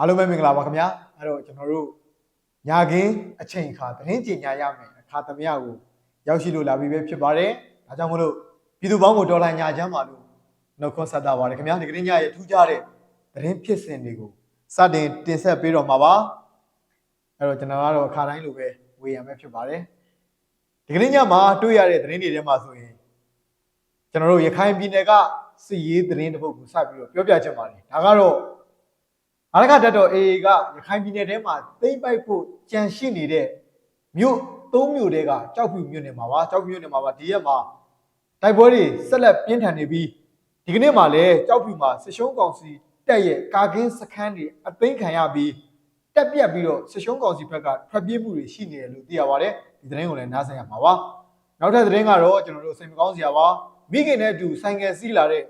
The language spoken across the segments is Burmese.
အားလုံးပဲမင်္ဂလာပါခင်ဗျာအဲ့တော့ကျွန်တော်တို့ညာခင်းအချိန်အခါသတင်းကြေညာရမယ်အခါသမယကိုရောက်ရှိလို့လာပြီပဲဖြစ်ပါတယ်ဒါကြောင့်မလို့ပြည်သူပေါင်းကိုတော်လှန်ညာချမ်းပါလို့နှုတ်ခွန်းဆက်တာပါတယ်ခင်ဗျာဒီကနေ့ညရဲ့ထူးခြားတဲ့သတင်းဖြစ်စဉ်တွေကိုစတင်တင်ဆက်ပေးတော့မှာပါအဲ့တော့ကျွန်တော်ကတော့အခါတိုင်းလိုပဲဝေယံပဲဖြစ်ပါတယ်ဒီကနေ့ညမှာတွေ့ရတဲ့သတင်းတွေထဲမှာဆိုရင်ကျွန်တော်တို့ရခိုင်ပြည်နယ်ကစစ်ရေးသတင်းတစ်ပုဒ်ကိုစပြီးတော့ပြောပြချင်ပါတယ်ဒါကတော့ အရကတက်တော် AA ကရခိုင်ပြည်နယ်ထဲမှာသိမ့်ပိုက်ဖို့ကြံရှိနေတဲ့မြို့သုံးမြို့တဲကကြောက်ဖြူမြို့နယ်မှာပါကြောက်ဖြူမြို့နယ်မှာပါဒီရက်မှာတိုက်ပွဲတွေဆက်လက်ပြင်းထန်နေပြီးဒီကနေ့မှလည်းကြောက်ဖြူမှာစစ်ရှုံးကောင်စီတက်ရဲ့ကာကင်းစခန်းတွေအသိမ်းခံရပြီးတက်ပြက်ပြီးတော့စစ်ရှုံးကောင်စီဘက်ကထွက်ပြေးမှုတွေရှိနေတယ်လို့သိရပါတယ်ဒီသတင်းကိုလည်းနားဆင်ရမှာပါနောက်ထပ်သတင်းကတော့ကျွန်တော်တို့စိတ်မကောင်းစရာပါမိခင်နဲ့အတူဆိုင်ကယ်စီးလာတဲ့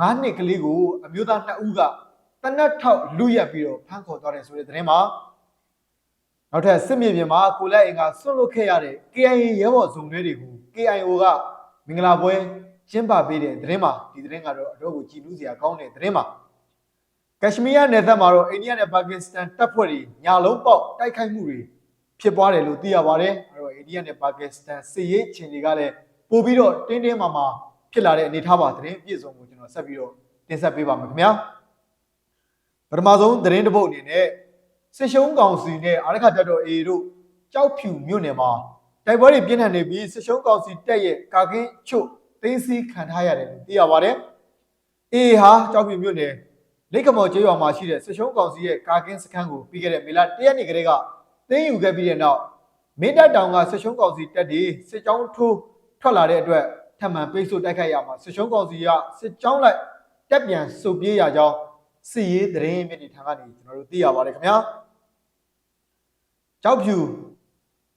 ၅နှစ်ကလေးကိုအမျိုးသား2ဦးကတ နတ်ထောက်လူရက်ပြီးတော့ဖမ်းခေါ်သွားတယ်ဆိုတဲ့သတင်းမှာနောက်ထပ်စစ်မြေပြင်မှာကိုလက်အင်ကဆွတ်လွတ်ခဲ့ရတဲ့ KIA ရဲဘော်ဇုံတွေကို KIO ကမင်္ဂလာပွဲကျင်းပပေးတဲ့သတင်းမှာဒီသတင်းကတော့အတော့ကိုကြည်နူးစရာကောင်းတဲ့သတင်းမှာကက်ရှမီးယားနယ်စပ်မှာတော့အိန္ဒိယနဲ့ပါကစ္စတန်တပ်ဖွဲ့တွေညာလုံးပေါက်တိုက်ခိုက်မှုတွေဖြစ်ပွားတယ်လို့သိရပါတယ်အဲ့တော့အိန္ဒိယနဲ့ပါကစ္စတန်စစ်ရေးခြေတွေကလည်းပို့ပြီးတော့တင်းတင်းမာမာဖြစ်လာတဲ့အနေအထားပါသတင်းပြည့်စုံကိုကျွန်တော်ဆက်ပြီးတော့တင်ဆက်ပေးပါမယ်ခင်ဗျာ ပထမဆုံးသတင်းတစ်ပုဒ်အနေနဲ့စစ်ရှုံးကောင်စီနဲ့အာရခတက်တော် A တို့ကြောက်ဖြူမြို့နယ်မှာတိုက်ပွဲတွေပြင်းထန်နေပြီးစစ်ရှုံးကောင်စီတက်ရဲ့ကာကင်းချုပ်သိမ်းဆည်းခံထားရတယ်လို့သိရပါတယ်။ A ဟာကြောက်ဖြူမြို့နယ်လိတ်ကမော်ကျေးရွာမှာရှိတဲ့စစ်ရှုံးကောင်စီရဲ့ကာကင်းစခန်းကိုပြီးခဲ့တဲ့မေလ၁ရက်နေ့ကတည်းကသိမ်းယူခဲ့ပြီးတဲ့နောက်မင်းတပ်တောင်ကစစ်ရှုံးကောင်စီတက်တွေစစ်ကြောင်းထိုးထွက်လာတဲ့အတွက်ထပ်မံပိတ်ဆို့တိုက်ခိုက်ရမှာစစ်ရှုံးကောင်စီကစစ်ကြောင်းလိုက်တက်ပြန်စုပ်ပြေးရကြောင်း စီရေးသတင်းမြစ်ဒီထံကနေကျွန်တော်တို့သိရပါတယ်ခင်ဗျာကြောက်ဖြူ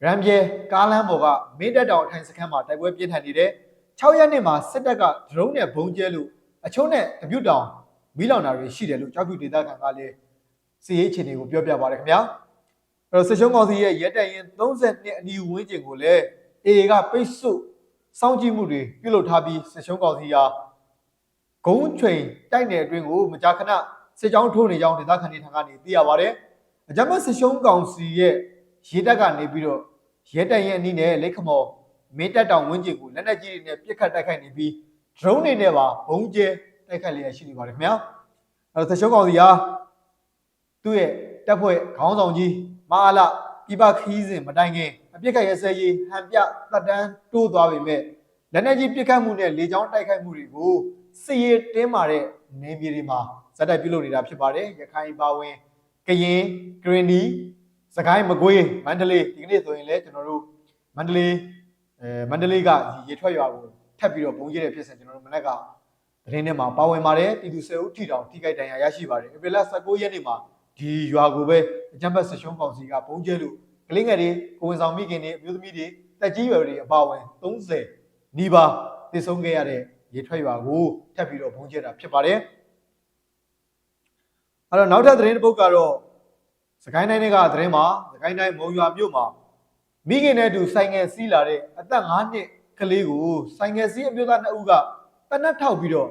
ရံပြဲကားလမ်းပေါ်ကမင်းတပ်တောင်အထိုင်စခန်းမှာတိုက်ပွဲပြင်းထန်နေတယ်6ရက်နေ့မှာစစ်တပ်ကဒရုန်းနဲ့ဘုံကျဲလို့အချုံးနဲ့တပြုတ်တောင်မီးလောင်တာတွေရှိတယ်လို့ကြောက်ဖြူဒေသခံကလည်းစီရေးအခြေအနေကိုပြောပြပါတယ်ခင်ဗျာအဲ့တော့စစ်ရှုံးကောင်စီရဲ့ရဲတပ်ရင်32အနီးဝန်းကျင်ကိုလည်း AA ကပိတ်ဆို့စောင့်ကြည့်မှုတွေပြုလုပ်ထားပြီးစစ်ရှုံးကောင်စီဟာဂုံးချိန်တိုက်နယ်အတွင်းကိုမကြာခဏ စစ်ကြောင်းထိုးနေကြောင်းဒေသခံတွေထံကနေသိရပါတယ်။အကြမ်းဖက်စစ်ရှုံးကောင်စီရဲ့ရေတပ်ကနေပြီးတော့ရဲတပ်ရဲ့အနည်းနဲ့လက်ခမော်မင်းတပ်တောင်ဝင်းကျင်ကိုလက်နက်ကြီးတွေနဲ့ပစ်ခတ်တိုက်ခိုက်နေပြီး drone တွေနဲ့ပါဘုံကျဲတိုက်ခိုက်လျက်ရှိနေပါတယ်ခင်ဗျာ။အဲတော့စစ်ရှုံးကောင်စီဟာသူ့ရဲ့တပ်ဖွဲ့ခေါင်းဆောင်ကြီးမဟာလပြပခီးစဉ်မတိုင်ခင်အပြစ်ခတ်ရဲစဲရေးဟန်ပြတပ်တန်းတိုးသွားပေမဲ့လက်နက်ကြီးပစ်ခတ်မှုနဲ့လေကြောင်းတိုက်ခိုက်မှုတွေကိုစစ်ရေးတင်းမာတဲ့နေပြည်တွေမှာဇ က်တိုက်ပြုလုပ်နေတာဖြစ်ပါတယ်ရခိုင်ပါဝင်ကရင်ကရင်ဒီစကိုင်းမကွေးမန္တလေးဒီကနေ့ဆိုရင်လည်းကျွန်တော်တို့မန္တလေးအဲမန္တလေးကဒီရေထွက်ရွာကိုထပ်ပြီးတော့ဘုံကျဲတဲ့ဖြစ်စဉ်ကျွန်တော်တို့မနေ့ကသတင်းထဲမှာပါဝင်ပါတယ်ပြည်သူ့ဆယ်ဦးထိတောင်ထိခိုက်ဒဏ်ရာရရှိပါတယ်ဧပြီလ19ရက်နေ့မှာဒီရွာကိုပဲအကြမ်းဖက်ဆရှုံးကောင်စီကဘုံကျဲလို့ကလေးငယ်တွေကိုဝန်ဆောင်မိခင်တွေအမျိုးသမီးတွေတက်ကြီးရွယ်တွေအပါအဝင်30နီးပါးတည်ဆုံးခဲ့ရတဲ့ရေထွက်ရွာကိုထပ်ပြီးတော့ဘုံကျဲတာဖြစ်ပါတယ် အဲ့တော့နောက်ထပ်သတင်းတစ်ပုဒ်ကတော့စကိုင်းတိုင်းကသတင်းမှာစကိုင်းတိုင်းမုံရွာမြို့မှာမိခင်နဲ့အတူဆိုင်ငယ်စီးလာတဲ့အသက်5နှစ်ကလေးကိုဆိုင်ငယ်စီးအမျိုးသား2ဦးကတနတ်ထောက်ပြီးတော့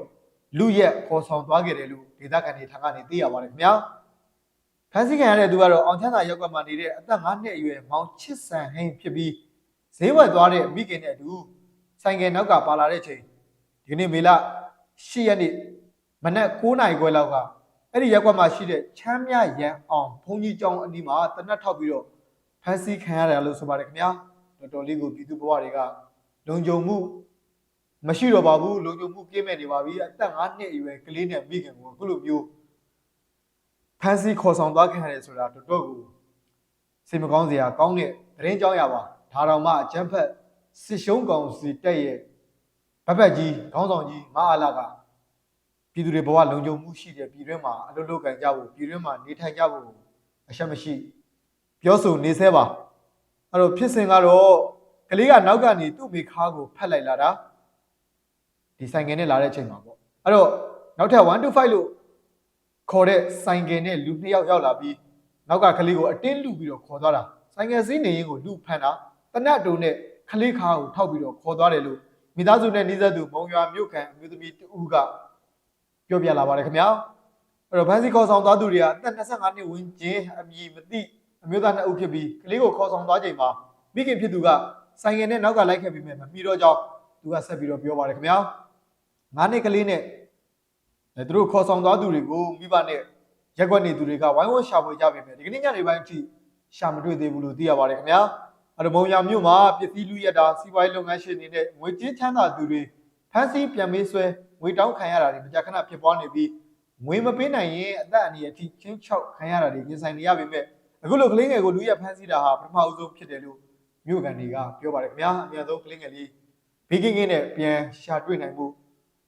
လူရက်ခေါ်ဆောင်သွားခဲ့တယ်လို့ဒေသခံတွေထံကနေသိရပါတယ်ခင်ဗျာဖန်စီခံရတဲ့သူကတော့အောင်ချမ်းသာရပ်ကွက်မှာနေတဲ့အသက်5နှစ်အရွယ်မောင်ချစ်ဆန်ဟင်းဖြစ်ပြီးဈေးဝယ်သွားတဲ့မိခင်နဲ့အတူဆိုင်ငယ်နောက်ကပါလာတဲ့ချိန်ဒီနေ့မေလ10ရက်နေ့မနက်9:00နာရီခွဲလောက်က အဲ့ဒီရက်ကွက်မှာရှိတဲ့ချမ်းမြရန်အောင်ဘုန်းကြီးကျောင်းအနီးမှာတနက်ထောက်ပြီးတော့ဖမ်းဆီးခံရတယ်လို့ဆိုပါတယ်ခင်ဗျာတော်တော်လေးကိုပြည်သူဘဝတွေကလုံခြုံမှုမရှိတော့ပါဘူးလုံခြုံမှုပြည့်မဲ့နေပါပြီအသက်9နှစ်အရွယ်ကလေးနဲ့မိခင်ကိုအခုလိုမျိုးဖမ်းဆီးခေါ်ဆောင်သွားခံရတယ်ဆိုတာတော်တော်ကိုစိတ်မကောင်းစရာကောင်းတဲ့သတင်းကြောင်းရပါဒါတော်မှအကျန်းဖက်စစ်ရှုံးကောင်စီတက်ရဲ့ဘက်ဘက်ကြီးခေါင်းဆောင်ကြီးမအားလာက ပြည်သူတွေဘဝလုံခြုံမှုရှိတဲ့ပြည်တွင်းမှာအလုပ်လုပ်ကန်ကြဖို့ပြည်တွင်းမှာနေထိုင်ကြဖို့အရှက်မရှိ ပြောဆိုနေဆဲပါအဲ့တော့ဖြစ်စဉ်ကတော့ကလေးကနောက်ကနေသူ့မိခါကိုဖတ်လိုက်လာတာဒီဆိုင်ကယ်နဲ့လာတဲ့အချိန်မှာပေါ့အဲ့တော့နောက်ထပ်125လို့ခေါ်တဲ့ဆိုင်ကယ်နဲ့လူနှစ်ယောက်ရောက်လာပြီးနောက်ကကလေးကိုအတင်းလူပြီးတော့ခေါ်သွားတာဆိုင်ကယ်စီးနေရင်ကိုလူဖမ်းတာတနတ်တုံနဲ့ကလေးခါကိုထောက်ပြီးတော့ခေါ်သွားတယ်လို့မိသားစုနဲ့နှိစက်သူမုံရွာမြို့ခံအမျိုးသမီးတူက ပြောပြလာပါတယ်ခင်ဗျာအဲ့တော့ဗန်စီခေါ်ဆောင်သွားသူတွေကအသက်25နှစ်ဝန်းကျင်အမည်မသိအမျိုးသားနှစ်ဦးဖြစ်ပြီးကလေးကိုခေါ်ဆောင်သွားချိန်မှာမိခင်ဖြစ်သူကဆိုင်ငယ်နဲ့နောက်ကလိုက်ခဲ့ပြီးမြမမီတော့ကြောင်းသူကဆက်ပြီးတော့ပြောပါတယ်ခင်ဗျာ9နှစ်ကလေးနဲ့အဲသူတို့ခေါ်ဆောင်သွားသူတွေကိုမိဘနဲ့ရက်ွက်နေသူတွေကဝိုင်းဝန်းရှာဖွေကြပြီပဲဒီကနေ့ညနေပိုင်းအထိရှာမတွေ့သေးဘူးလို့သိရပါတယ်ခင်ဗျာအဲ့တော့မုံရမြို့မှာပစ္စည်းလူရက်တာစီးပွားရေးလုပ်ငန်းရှင်တွေနဲ့ငွေကြေးချမ်းသာသူတွေဖမ်းဆီးပြန်မေးဆွဲ ငွေတောင်းခံရတာတွေမကြာခဏဖြစ်ပွားနေပြီးငွေမပေးနိုင်ရင်အသက်အန္တရာယ်အထိချင်းချောက်ခံရတာတွေရင်ဆိုင်နေရပေမဲ့အခုလိုကလေးငယ်ကိုလူရက်ဖမ်းဆီးတာဟာပထမအဦးဆုံးဖြစ်တယ်လို့မြို့ကန်တွေကပြောပါတယ်ခင်ဗျာအများဆုံးကလေးငယ်လေးဘေးကင်းကင်းနဲ့ပြန်ရှာတွေ့နိုင်မှု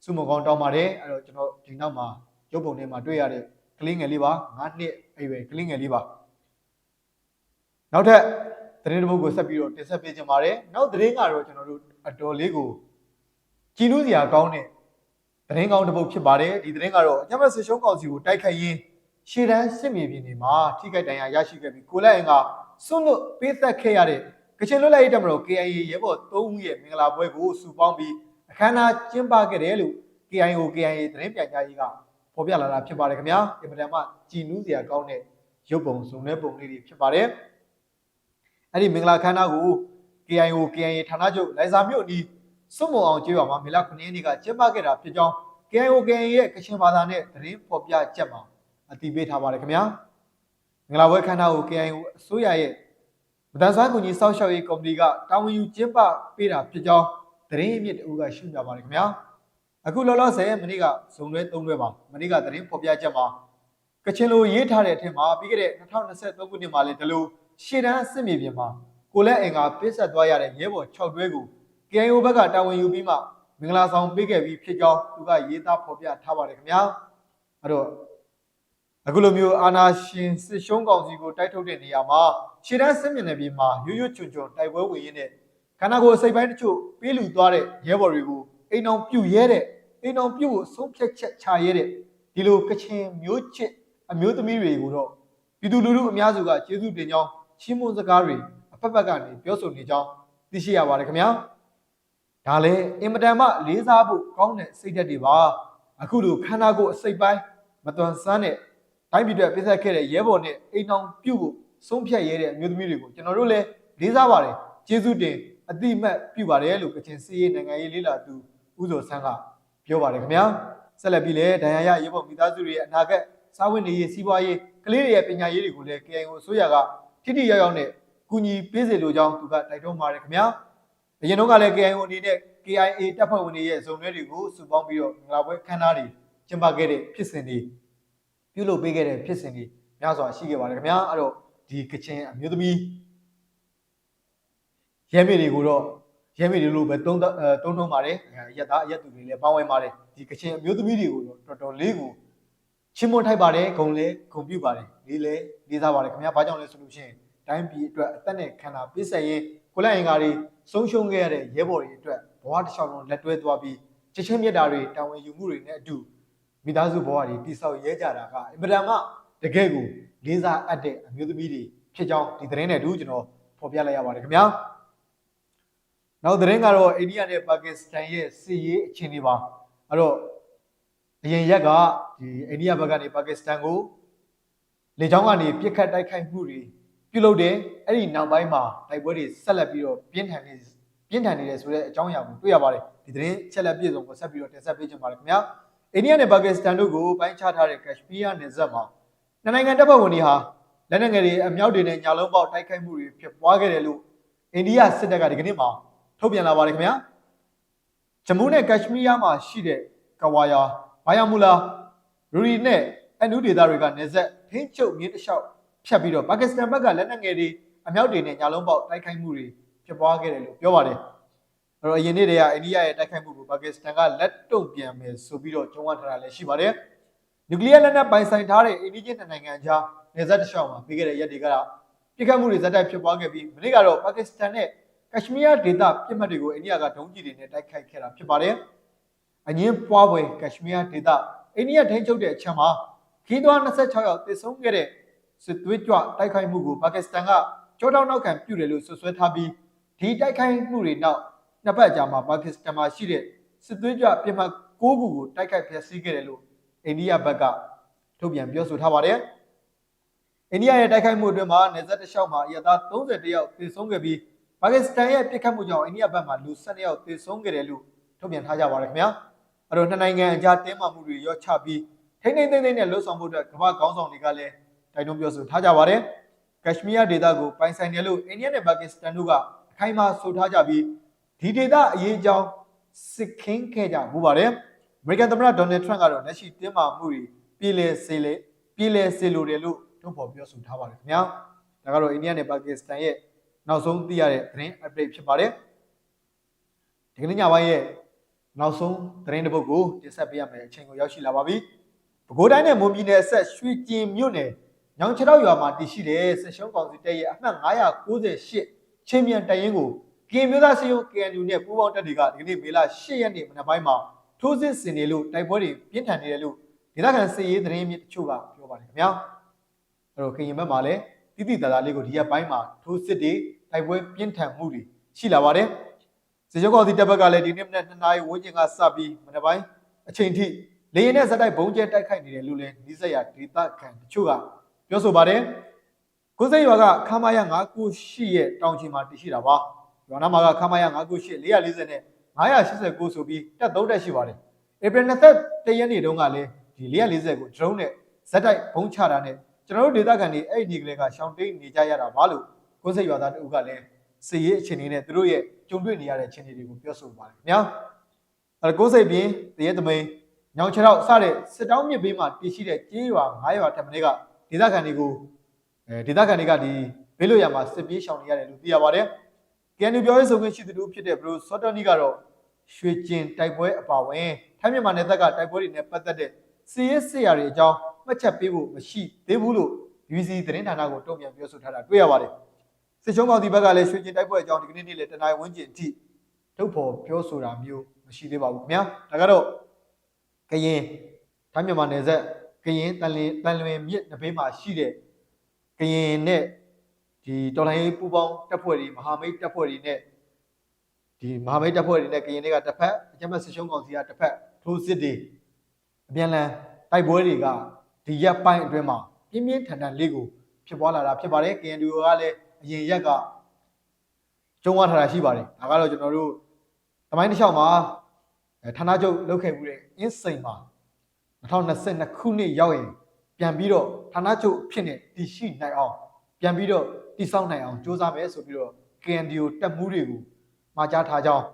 စုမကောင်းတောင်းပါတယ်အဲ့တော့ကျွန်တော်ဒီနောက်မှာရုပ်ပုံထဲမှာတွေ့ရတဲ့ကလေးငယ်လေးပါ9နှစ်အရွယ်ကလေးငယ်လေးပါနောက်ထပ်သတင်းတစ်ပုဒ်ကိုဆက်ပြီးတော့တင်ဆက်ပေးခြင်းပါတယ်နောက်သတင်းကတော့ကျွန်တော်တို့အတော်လေးကိုကြည်နူးစရာကောင်းတဲ့ သတင်းကောင်းတစ်ပုဒ်ဖြစ်ပါတယ်ဒီသတင်းကတော့အကြမ်းဖက်ဆစ်ရှုံးကောင်စီကိုတိုက်ခိုက်ရင်းရှေ့တန်းစစ်မြေပြင်တွေမှာထိခိုက်ဒဏ်ရာရရှိခဲ့ပြီးကိုလက်အင်ကစွန့်လွတ်ပေးသက်ခဲ့ရတဲ့ကချင်လွတ်လပ်ရေးတပ်မတော် KIA ရဲဘော်၃ဦးရဲ့မင်္ဂလာပွဲကိုစုပေါင်းပြီးအခမ်းအနားကျင်းပခဲ့တယ်လို့ KIO KIA သတင်းပြန်ကြားရေးကဖော်ပြလာတာဖြစ်ပါတယ်ခင်ဗျာအင်မတန်မှကြည်နူးစရာကောင်းတဲ့ရုပ်ပုံစုံတဲ့ပုံလေးတွေဖြစ်ပါတယ်အဲ့ဒီမင်္ဂလာခမ်းနားကို KIO KIA ဌာနချုပ်လိုင်ဇာမြို့အနီး စွန့်မုံအောင်ကျေးရွာမှာမေလ9ရက်နေ့ကကျင်းပခဲ့တာဖြစ်ကြောင်း KIO KIA ရဲ့ကချင်ဘာသာနဲ့သတင်းဖော်ပြချက်မှာအတည်ပြုထားပါတယ်ခင်ဗျာမင်္ဂလာပွဲခမ်းနားကို KIO အစိုးရရဲ့မတန်ဆွမ်းကူညီစောင့်ရှောက်ရေးကော်မတီကတာဝန်ယူကျင်းပပေးတာဖြစ်ကြောင်းသတင်းအမြစ်တူကရှင်းပြပါတယ်ခင်ဗျာအခုလောလောဆယ်မနေ့ကဇုံတွဲ၃တွဲပါမနေ့ကသတင်းဖော်ပြချက်မှာကချင်လိုရေးထားတဲ့အထက်မှာပြီးခဲ့တဲ့2023ခုနှစ်မှာလည်းဒီလိုရှေ့တန်းစစ်မြေပြင်မှာကိုလက်အင်္ဂါပစ်ဆက်သွားရတဲ့ရဲဘော်6တွဲကို KIO ဘက်ကတာဝန်ယူပြီးမှမင်္ဂလာဆောင်ပေးခဲ့ပြီးဖြစ်ကြောင်းသူကရေးသားဖော်ပြထားပါတယ်ခင်ဗျာအဲ့တော့အခုလိုမျိုးအာနာရှင်စစ်ရှုံးကောင်စီကိုတိုက်ထုတ်တဲ့နေရာမှာခြေတန်းစစ်မျက်နှာပြင်မှာရွရွချွန်ချွန်တိုက်ပွဲဝင်ရင်းနဲ့ခန္ဓာကိုယ်အစိပ်ပိုင်းတချို့ပေးလူသွားတဲ့ရဲဘော်တွေကိုအိမ်အောင်ပြုတ်ရဲတဲ့အိမ်အောင်ပြုတ်ကိုဆုံးဖြတ်ချက်ချရဲတဲ့ဒီလိုကချင်မျိုးချစ်အမျိုးသမီးတွေကိုတော့ပြည်သူလူထုအများစုကကျေးဇူးတင်ကြောင်းချီးမွမ်းစကားတွေအဖက်ဖက်ကနေပြောဆိုနေကြောင်းသိရှိရပါတယ်ခင်ဗျာ ဒါလည်းအင်မတန်မှလေးစားဖို့ကောင်းတဲ့စိတ်ဓာတ်တွေပါအခုလိုခန္ဓာကိုယ်အစိပ်ပိုင်းမတွန်ဆန်းတဲ့တိုင်းပြည်အတွက်ပြသက်ခဲ့တဲ့ရဲဘော်နဲ့အိမ်အောင်ပြုတ်ဖို့ဆုံးဖြတ်ရဲတဲ့အမျိုးသမီးတွေကိုကျွန်တော်တို့လည်းလေးစားပါတယ်ကျေးဇူးတင်အတိအမှတ်ပြုပါတယ်လို့ကချင်စီးရေးနိုင်ငံရေးလေးလာသူဦးစောဆန်းကပြောပါတယ်ခင်ဗျာဆက်လက်ပြီးလည်းဒဏ်ရာရရဲဘော်မိသားစုတွေရဲ့အနာဂတ်စာဝင်နေရေးစီးပွားရေးကလေးတွေရဲ့ပညာရေးတွေကိုလည်း KIO အစိုးရကထိထိရောက်ရောက်နဲ့ကူညီပေးစေလိုကြောင်းသူကတိုက်တွန်းပါတယ်ခင်ဗျာ အရင်တော့ကလည်း KIO အနေနဲ့ KIA တပ်ဖွဲ့ဝင်တွေရဲ့ဇုံတွေကိုစုပေါင်းပြီးတော့မင်္ဂလာပွဲခမ်းနားတွေကျင်းပခဲ့တဲ့ဖြစ်စဉ်တွေပြုလုပ်ပေးခဲ့တဲ့ဖြစ်စဉ်တွေများစွာရှိခဲ့ပါတယ်ခင်ဗျာအဲ့တော့ဒီကချင်အမျိုးသမီးရဲမေတွေကိုတော့ရဲမေတွေလို့ပဲတုံးအဲတုံးထုံးပါတယ်ရက်သားရက်သူတွေလည်းပေါင်းဝဲပါတယ်ဒီကချင်အမျိုးသမီးတွေကိုတော့တော်တော်လေးကိုချစ်မွတ်ထိုက်ပါတယ်ဂုံလဲဂုံပြုပါတယ်လေးလဲလေးစားပါတယ်ခင်ဗျာဘာကြောင့်လဲဆိုလို့ရှိရင်တိုင်းပြည်အတွက်အသက်နဲ့ခန္ဓာပြည့်စက်ရင် ကိုလက်အင်္ဂါတွေဆုံးရှုံးခဲ့ရတဲ့ရဲဘော်တွေအတွက်ဘဝတစ်လျှောက်လုံးလက်တွဲသွားပြီးချက်ချင်းမြတ်တာတွေတာဝန်ယူမှုတွေနဲ့အတူမိသားစုဘဝတွေတိဆောက်ရဲကြတာကအင်မတန်မှတကယ်ကိုလေးစားအပ်တဲ့အမျိုးသမီးတွေဖြစ်ကြောင်းဒီသတင်းနဲ့အတူကျွန်တော်ဖော်ပြလိုက်ရပါတယ်ခင်ဗျာနောက်သတင်းကတော့အိန္ဒိယနဲ့ပါကစ္စတန်ရဲ့စစ်ရေးအခြေအနေပါအဲ့တော့အရင်ရက်ကဒီအိန္ဒိယဘက်ကနေပါကစ္စတန်ကိုလေကြောင်းကနေပြစ်ခတ်တိုက်ခိုက်မှုတွေ ပြုလုပ်တယ်အဲ့ဒီနောက်ပိုင်းမှာတိုက်ပွဲတွေဆက်လက်ပြီးတော့ပြင်းထန်နေပြင်းထန်နေတယ်ဆိုတဲ့အကြောင်းအရာကိုတွေ့ရပါတယ်ဒီသတင်းချက်လက်ပြည့်စုံကိုဆက်ပြီးတော့တင်ဆက်ပေးချင်ပါတယ်ခင်ဗျာအိန္ဒိယနဲ့ပါကစ္စတန်တို့ကိုပိုင်းခြားထားတဲ့ကက်ရှ်မီးယားနယ်စပ်မှာနှစ်နိုင်ငံတပ်ဖွဲ့ဝင်တွေဟာလက်နက်ငယ်တွေအမြောက်တွေနဲ့ညာလုံးပေါက်တိုက်ခိုက်မှုတွေဖြစ်ပွားခဲ့တယ်လို့အိန္ဒိယစစ်တပ်ကဒီကနေ့မှာထုတ်ပြန်လာပါတယ်ခင်ဗျာဂျမူးနဲ့ကက်ရှ်မီးယားမှာရှိတဲ့ကဝါယာဘာယာမူလာရူရီနဲ့အန်နူဒေတာတွေကနေဆက်ထင်းချုပ်မြင်းတလျှောက် ဖြတ်ပြီးတော့ပါကစ္စတန်ဘက်ကလက်နက်ငယ်တွေအမြောက်တွေနဲ့ညာလုံးပေါက်တိုက်ခိုက်မှုတွေဖြစ်ပွားခဲ့တယ်လို့ပြောပါတယ်အဲ့တော့အရင်နေ့တည်းကအိန္ဒိယရဲ့တိုက်ခိုက်မှုကိုပါကစ္စတန်ကလက်တုံ့ပြန်မယ်ဆိုပြီးတော့ကြုံဝထားတာလည်းရှိပါတယ်နျူကလ িয়ার လက်နက်ပိုင်ဆိုင်ထားတဲ့အိန္ဒိယနိုင်ငံကြားနေဆက်တစ်လျှောက်မှာပြီးခဲ့တဲ့ရက်တွေကပြစ်ခတ်မှုတွေဇက်တိုက်ဖြစ်ပွားခဲ့ပြီးမနေ့ကတော့ပါကစ္စတန်နဲ့ကက်ရှ်မီးယားဒေသပြစ်မှတ်တွေကိုအိန္ဒိယကဒုံးကျည်တွေနဲ့တိုက်ခိုက်ခဲ့တာဖြစ်ပါတယ်။အငင်းပွားပွဲကက်ရှ်မီးယားဒေသအိန္ဒိယထိန်းချုပ်တဲ့အချက်မှာခီးသွွား26ယောက်သေဆုံးခဲ့တဲ့ စစ်သွေးကြွတိုက်ခိုက်မှုကိုပါကစ္စတန်ကကြောတောက်နောက်ခံပြုတယ်လို့ဆွဆွဲထားပြီးဒီတိုက်ခိုက်မှုတွေနောက်နှစ်ပတ်ကြာမှာပါကစ္စတန်မှာရှိတဲ့စစ်သွေးကြွပြစ်မှတ်6ခုကိုတိုက်ခိုက်ဖျက်ဆီးခဲ့တယ်လို့အိန္ဒိယဘက်ကထုတ်ပြန်ပြောဆိုထားပါတယ်အိန္ဒိယရဲ့တိုက်ခိုက်မှုအတွင်းမှာနေဆက်တစ်လျှောက်မှာအရသား31ယောက်သေဆုံးခဲ့ပြီးပါကစ္စတန်ရဲ့ပြစ်ခတ်မှုကြောင့်အိန္ဒိယဘက်မှာလူ12ယောက်သေဆုံးခဲ့တယ်လို့ထုတ်ပြန်ထားကြပါတယ်ခင်ဗျာအဲ့တော့နှစ်နိုင်ငံအကြားတင်းမာမှုတွေရောချပြီးထိမ့်ထိမ့်သိမ့်သိမ့်နဲ့လှုပ်ဆောင်မှုအတွက်ကမ္ဘာခေါင်းဆောင်တွေကလည်း တိုက်တွန်းပြောဆိုထားကြပါတယ်ကက်ရှမီးယားဒေသကိုပိုင်ဆိုင်တယ်လို့အိန္ဒိယနဲ့ပါကစ္စတန်တို့ကအခိုင်အမာဆိုထားကြပြီးဒီဒေသအရေးအကြောင်းစစ်ခင်းခဲ့ကြမှုပါတယ်အမေရိကန်သမ္မတဒေါ်နယ်ထရန့်ကတော့လက်ရှိတင်းမာမှုတွေပြည်လဲစေလေပြည်လဲစေလိုတယ်လို့ထုတ်ဖော်ပြောဆိုထားပါတယ်ခင်ဗျာဒါကတော့အိန္ဒိယနဲ့ပါကစ္စတန်ရဲ့နောက်ဆုံးသိရတဲ့သတင်း update ဖြစ်ပါတယ်ဒီကနေ့ညပိုင်းရဲ့နောက်ဆုံးသတင်းတစ်ပုဒ်ကိုတင်ဆက်ပေးရမယ်အချိန်ကိုရောက်ရှိလာပါပြီပဲခူးတိုင်းနဲ့မွန်ပြည်နယ်အဆက်ရွှေကျင်မြို့နယ် ညောင်ချောက်ရွာမှာတည်ရှိတဲ့ဆက်ရှုံးကောင်စီတပ်ရဲ့အမှတ်998ချင်းမြန်တရင်ကိုကင်မျိုးသားစီယုံ KNU နဲ့ပူးပေါင်းတပ်တွေကဒီကနေ့မေလ10ရက်နေ့မနက်ပိုင်းမှာထိုးစစ်ဆင်နေလို့တိုက်ပွဲတွေပြင်းထန်နေတယ်လို့ဒေသခံစစ်ရေးသတင်းမြစ်တချို့ကပြောပါတယ်ခင်ဗျာအဲ့တော့ကရင်ဘက်မှာလည်းတိတိတသားလေးကိုဒီရက်ပိုင်းမှာထိုးစစ်တွေတိုက်ပွဲပြင်းထန်မှုတွေရှိလာပါတယ်စေကျောကောင်စီတပ်ဘက်ကလည်းဒီနေ့မနက်2နာရီဝန်းကျင်ကစပြီးမနက်ပိုင်းအချိန်ထိလေရင်နဲ့ဇက်တိုက်ဘုံကျဲတိုက်ခိုက်နေတယ်လို့လည်းနီးစက်ရဒေသခံတချို့က ပြောဆိုပါတယ်ကိုစိတ်ရွာကခမာရ998ရဲ့တောင်ချီမှာတည်ရှိတာပါရွာနာမှာကခမာရ998 440နဲ့989ဆိုပြီးတက်သုံးတက်ရှိပါတယ်ဧပြီ21ရက်နေ့တုန်းကလည်းဒီ440ကို drone နဲ့ဇက်တိုက်ဘုံချတာနဲ့ကျွန်တော်တို့ဒေသခံတွေအဲ့ဒီကလေးကရှောင်းတိတ်နေကြရတာပါလို့ကိုစိတ်ရွာသားတို့ကလည်းစီရေးအခြေအနေနဲ့သူတို့ရဲ့ကြုံတွေ့နေရတဲ့အခြေအနေတွေကိုပြောဆိုပါတယ်ခင်ဗျာအဲကိုစိတ်ပြင်းတရေသမိန်ညောင်ချောက်စတဲ့စစ်တောင်းမြစ်ဘေးမှာတည်ရှိတဲ့ကြေးရွာ9ရွာထပ်မင်းက ဒေသခံတွေကိုအဲဒေသခံတွေကဒီဘေးလွတ်ရမှာစစ်ပြေးရှောင်နေရတယ်လို့သိရပါတယ်။ကန်နူပြောရေးဆိုခွင့်ရှိသူတို့ဖြစ်တဲ့ဘရိုစောတော်နီကတော့ရွှေကျင်တိုက်ပွဲအပါဝင်ထိုင်းမြန်မာနယ်သက်ကတိုက်ပွဲတွေနဲ့ပတ်သက်တဲ့စီးရဲစစ်ရာတွေအကြောင်းမှတ်ချက်ပေးဖို့မရှိသေးဘူးလို့ BBC သတင်းဌာနကိုတုံ့ပြန်ပြောဆိုထားတာတွေ့ရပါတယ်။စစ်ချုံးကောင်ဒီဘက်ကလည်းရွှေကျင်တိုက်ပွဲအကြောင်းဒီကနေ့နေ့လေတနင်္လာဝန်းကျင်အထိထုတ်ဖော်ပြောဆိုတာမျိုးမရှိသေးပါဘူးခင်ဗျာ။ဒါကတော့ကရင်ထိုင်းမြန်မာနယ်စပ်က ရင်တန်လင်းတန်လွင်မြစ်နဘေးမှာရှိတဲ့ကရင်နဲ့ဒီတော်လိုင်းပူပေါင်းတပ်ဖွဲ့တွေမဟာမိတ်တပ်ဖွဲ့တွေနဲ့ဒီမဟာမိတ်တပ်ဖွဲ့တွေနဲ့ကရင်တွေကတစ်ဖက်အကြမ်းဖက်စစ်ရှုံးကောင်စီကတစ်ဖက်ထိုးစစ်တွေအပြန်လန်တိုက်ပွဲတွေကဒီရက်ပိုင်းအတွင်းမှာပြင်းပြင်းထန်ထန်လေးကိုဖြစ်ပွားလာတာဖြစ်ပါတယ် KNDO ကလည်းအရင်ရက်ကကျုံးဝထားတာရှိပါတယ်ဒါကတော့ကျွန်တော်တို့တမိုင်းတစ်လျှောက်မှာဌာနချုပ်လုပ်ခဲ့မှုတဲ့အင်းစိန်မှာ 2022ခုနှစ်ရောက်ရင်ပြန်ပြီးတော့ဌာနချုပ်ဖြစ်နေတည်ရှိနိုင်အောင်ပြန်ပြီးတော့တည်ဆောက်နိုင်အောင်စ조사မယ်ဆိုပြီးတော့ KNDO တက်မှုတွေကိုမှာကြားထားကြောင်း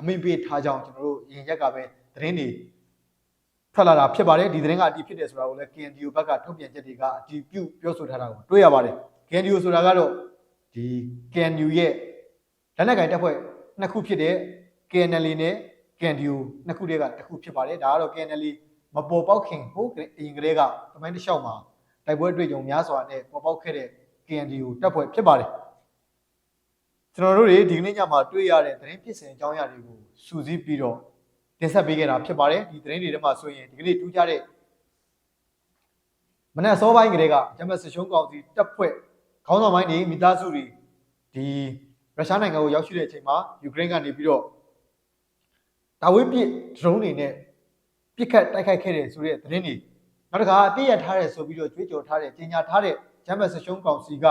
အမိန့်ပေးထားကြောင်းကျွန်တော်တို့ရင်ရက်ကပဲသတင်းတွေထွက်လာတာဖြစ်ပါတယ်ဒီသတင်းကအတည်ဖြစ်တယ်ဆိုတာကိုလည်း KNDO ဘက်ကထုတ်ပြန်ချက်တွေကအတည်ပြုပြောဆိုထားတာကိုတွေ့ရပါတယ် KNDO ဆိုတာကတော့ဒီ KNU ရဲ့လက်နက်ကိုင်တပ်ဖွဲ့နှစ်ခုဖြစ်တဲ့ KNL နဲ့ KNDO နှစ်ခုတည်းကတစ်ခုဖြစ်ပါတယ်ဒါကတော့ KNL မပေါ်ပေါက်ခင်ဟိုအရင်ကလေးကတမိုင်းတစ်လျှောက်မှာတိုက်ပွဲတွေ့ကြုံများစွာနဲ့ပေါ်ပေါက်ခဲ့တဲ့ KNDO တပ်ဖွဲ့ဖြစ်ပါတယ်ကျွန်တော်တို့တွေဒီကနေ့ညမှာတွေ့ရတဲ့သတင်းဖြစ်စဉ်အကြောင်းအရာတွေကိုစူးစီးပြီးတော့တင်ဆက်ပေးခဲ့တာဖြစ်ပါတယ်ဒီသတင်းတွေထဲမှာဆိုရင်ဒီကနေ့ထူးခြားတဲ့မနက်စောပိုင်းကလေးကဂျမတ်စရှုံးကောင်စီတပ်ဖွဲ့ခေါင်းဆောင်ပိုင်းတွေမိသားစုတွေဒီရုရှားနိုင်ငံကိုရောက်ရှိတဲ့အချိန်မှာယူကရိန်းကနေပြီးတော့ဒါဝိပစ် drone တွေနဲ့ ပြစ်ခတ်တိုက်ခိုက်ခဲ့တဲ့ဆိုတဲ့သတင်းတွေနောက်တစ်ခါအပြည့်ရထားတဲ့ဆိုပြီးတော့ကြွေးကြော်ထားတဲ့ကြီးညာထားတဲ့ဂျမ်ဘတ်ဆရှုံးကောင်စီက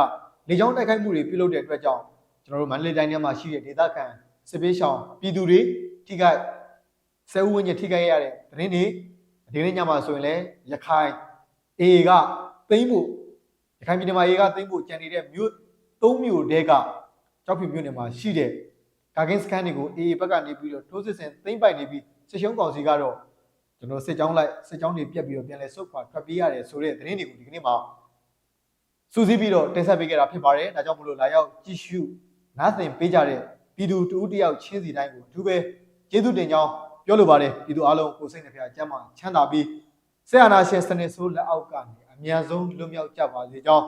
လေကြောင်းတိုက်ခိုက်မှုတွေပြုလုပ်တဲ့အတွက်ကြောင့်ကျွန်တော်တို့မန္တလေးတိုင်းထဲမှာရှိတဲ့ဒေသခံစစ်ပေးရှောင်ပြည်သူတွေထိခိုက်ဆဲဦးဝင်းကြီးထိခိုက်ရတဲ့သတင်းတွေဒီနေ့ညမှာဆိုရင်လည်းရခိုင်အေကသိမ့်ဖို့ရခိုင်ပြည်နယ်မှာအေကသိမ့်ဖို့ကြံနေတဲ့မြို့၃မြို့တဲကကြောက်ဖြူမြို့နယ်မှာရှိတဲ့ကာကင်းစကန်တွေကိုအေဘက်ကနေပြီးတော့ထိုးစစ်ဆင်သိမ့်ပိုက်နေပြီးစစ်ရှုံးကောင်စီကတော့ ကျွန်တော်စစ်ကြောင်းလိုက်စစ်ကြောင်းတွေပြက်ပြီးတော့ပြန်လဲဆုတ်ခွာထွက်ပြေးရတယ်ဆိုတဲ့သတင်းတွေကိုဒီကနေ့မှာစူးစီးပြီးတော့တင်ဆက်ပေးခဲ့တာဖြစ်ပါတယ်ဒါကြောင့်မလို့လာရောက်ကြည့်ရှုနားသင်ပေးကြတဲ့ပြည်သူတူဦးတယောက်ချင်းစီတိုင်းကိုအထူးပဲကျေးဇူးတင်ကြောင်းပြောလိုပါတယ်ပြည်သူအားလုံးကိုစိတ်နှဖျားကျမ်းမာချမ်းသာပြီးဆရာနာရှင်စနစ်ဆိုးလက်အောက်ကနေအမြန်ဆုံးလွတ်မြောက်ကြပါစေကြောင်း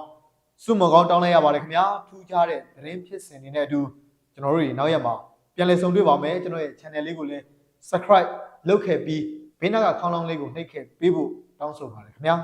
ဆုမကောင်းတောင်းလိုက်ရပါတယ်ခင်ဗျာထူးခြားတဲ့သတင်းဖြစ်စဉ်တွေနဲ့အတူကျွန်တော်တို့တွေနောက်ရက်မှာပြန်လည်ဆုံတွေ့ပါမယ်ကျွန်တော်ရဲ့ channel လေးကိုလည်း subscribe လုပ်ခဲ့ပြီး ဘေးနားကခေါင်းလောင်းလေးကိုနှိပ်ခဲ့ပေးဖို့တောင်းဆိုပါတယ်ခင်ဗျာ